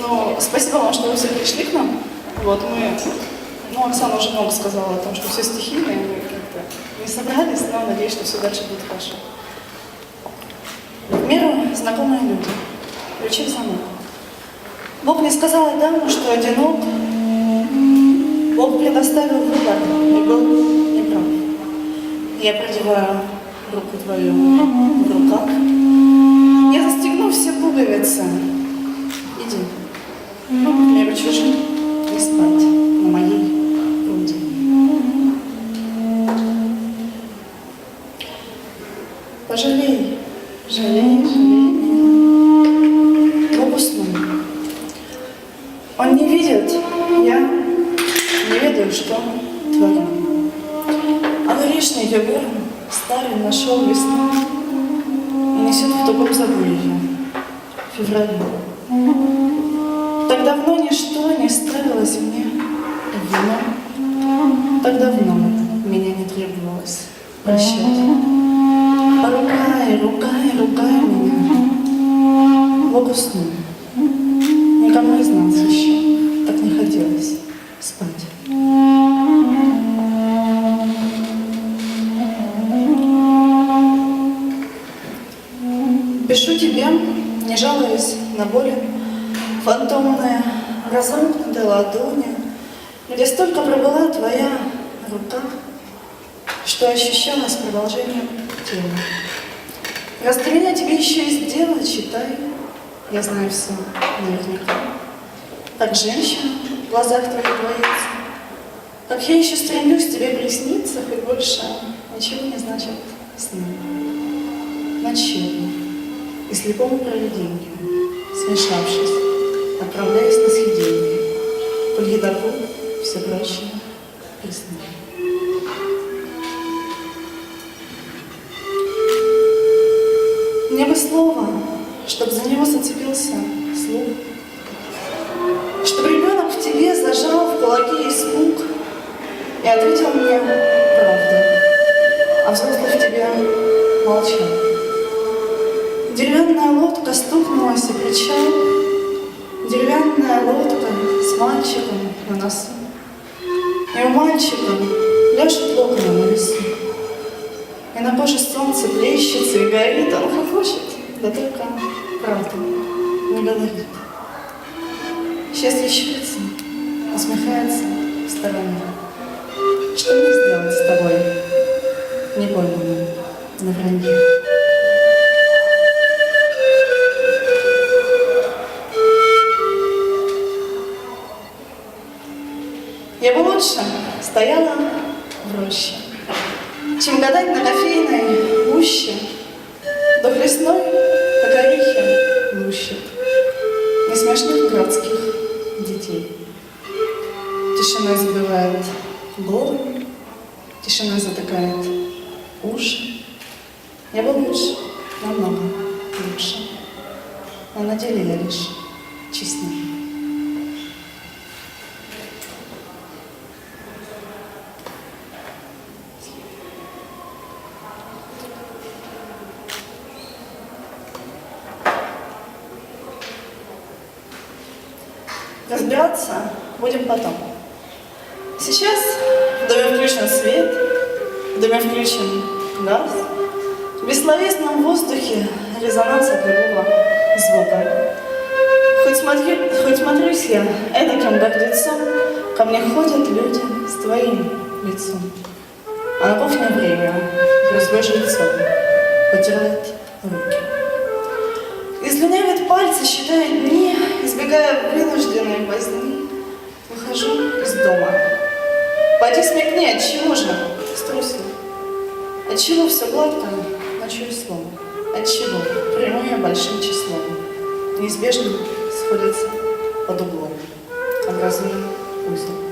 Ну, спасибо вам, что вы все пришли к нам. Вот мы, ну, Оксана уже много сказала о том, что все стихийно, и мы как-то не собрались, но надеюсь, что все дальше будет хорошо. В миру знакомые люди. Ключи в замок. Бог мне сказал Адаму, что одинок. Бог предоставил выбор и был неправ. Я продеваю руку твою в руках. Я застегну все пуговицы. Иди. В миру чужим не спать на моей груди. Пожалей, жалей, жалей. Он не видит, я не ведаю, что творю. А лишний йогурт старый нашел весну и несет в тугом забвении, в феврале. Так давно ничто не ставилось мне вино, так давно меня не требовалось прощать. Поругай, ругай, ругай меня. Бог уснул. Никому из нас еще так не хотелось спать. Пишу тебе, не жалуясь на боли, фантомная, разомкнутая ладони, где столько пробыла твоя рука, что ощущалось продолжением тела. Раз для меня тебе еще есть дело, читай, я знаю все наверняка. Так женщина в глазах твоих двоится, как я еще стремлюсь тебе присниться, хоть больше ничего не значит сны. Ночью и слепому провидению, смешавшись, отправляясь на съедение, едоку все прочее пресны. Мне бы слово, чтоб за него зацепился слух, Чтоб ребенок в тебе зажал в кулаке испуг И ответил мне правду, а взрослый в тебе молчал. Деревянная лодка стукнулась и причал, Деревянная лодка с мальчиком на носу. И у мальчика пляшет окна на лесу. И на коже солнце плещется и горит, он хохочет, да только правду не говорит. Счастье щурится, усмехается в стороне. Что мне сделать с тобой, не пойманным на вранье? Я бы лучше стояла в роще, чем гадать на кофейной гуще, до хлестной, как орехи, лущит несмешных городских детей. Тишиной забивает горы, тишиной затыкает уши. Я бы лучше, намного лучше, но на деле я лишь честнее. Разбираться будем потом. Сейчас в доме включен свет, в доме включен газ. В бессловесном воздухе резонанс от любого звука. Хоть, смотри, хоть смотрюсь я эдаким гордецом, ко мне ходят люди с твоим лицом. А на кухне время, плюс жильцом, потирает руки. Излюнявит пальцы, считая дни, избегая вынужденной возни. Выхожу из дома. Пойди смекни, от чего же струсил? От чего все гладко, ночью слово? От чего прямое большим числом? Неизбежно сходятся под углом, образуя узел.